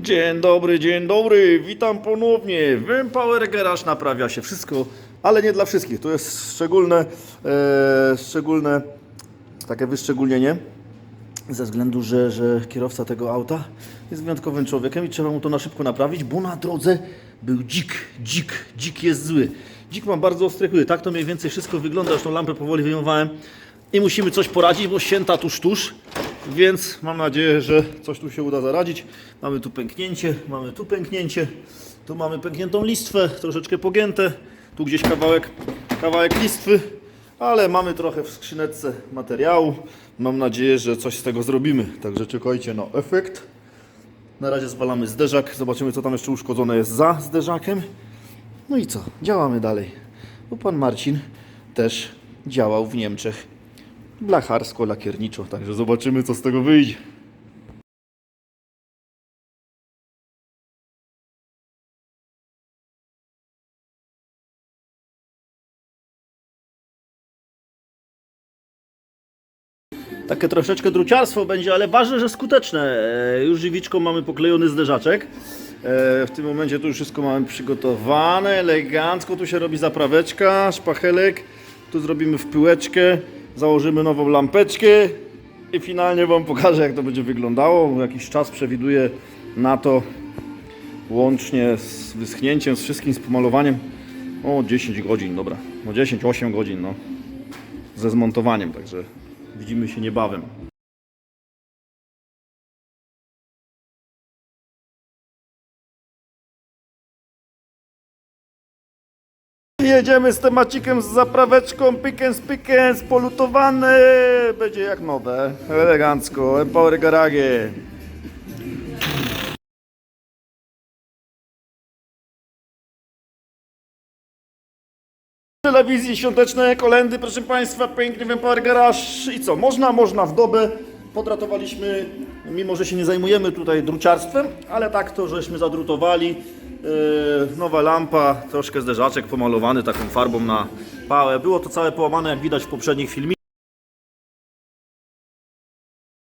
Dzień dobry, dzień dobry, witam ponownie. W Empower Garage naprawia się wszystko, ale nie dla wszystkich. To jest szczególne, e, szczególne takie wyszczególnienie ze względu, że, że kierowca tego auta jest wyjątkowym człowiekiem i trzeba mu to na szybko naprawić, bo na drodze był dzik, dzik, dzik jest zły. Dzik ma bardzo ostre kły, tak to mniej więcej wszystko wygląda, już tą lampę powoli wyjmowałem i musimy coś poradzić, bo święta tuż, tuż, więc mam nadzieję, że coś tu się uda zaradzić. Mamy tu pęknięcie, mamy tu pęknięcie, tu mamy pękniętą listwę, troszeczkę pogięte, tu gdzieś kawałek, kawałek listwy, ale mamy trochę w skrzyneczce materiału. Mam nadzieję, że coś z tego zrobimy. Także czekajcie na efekt. Na razie zwalamy zderzak. Zobaczymy, co tam jeszcze uszkodzone jest za zderzakiem. No i co? Działamy dalej. Bo pan Marcin też działał w Niemczech blacharsko-lakierniczo. Także zobaczymy, co z tego wyjdzie. Takie troszeczkę druciarstwo będzie, ale ważne, że skuteczne. E, Już żywiczką mamy poklejony zderzaczek. E, W tym momencie tu już wszystko mamy przygotowane, elegancko. Tu się robi zapraweczka, szpachelek. Tu zrobimy wpyłeczkę, założymy nową lampeczkę i finalnie Wam pokażę, jak to będzie wyglądało. Jakiś czas przewiduję na to, łącznie z wyschnięciem, z wszystkim, z pomalowaniem. O 10 godzin, dobra. O 10-8 godzin, no. Ze zmontowaniem, także widzimy się niebawem. Jedziemy z temacikiem, z zapraweczką, pikens, pikens, polutowane, będzie jak nowe, elegancko, Empower Garage. Telewizji świąteczne kolendy, proszę Państwa, piękny Empower Garage i co, można, można w dobę. Podratowaliśmy, mimo że się nie zajmujemy tutaj druciarstwem, ale tak to żeśmy zadrutowali. Yy, nowa lampa, troszkę zderzaczek pomalowany taką farbą na pałę. Było to całe połamane, jak widać w poprzednich filmikach.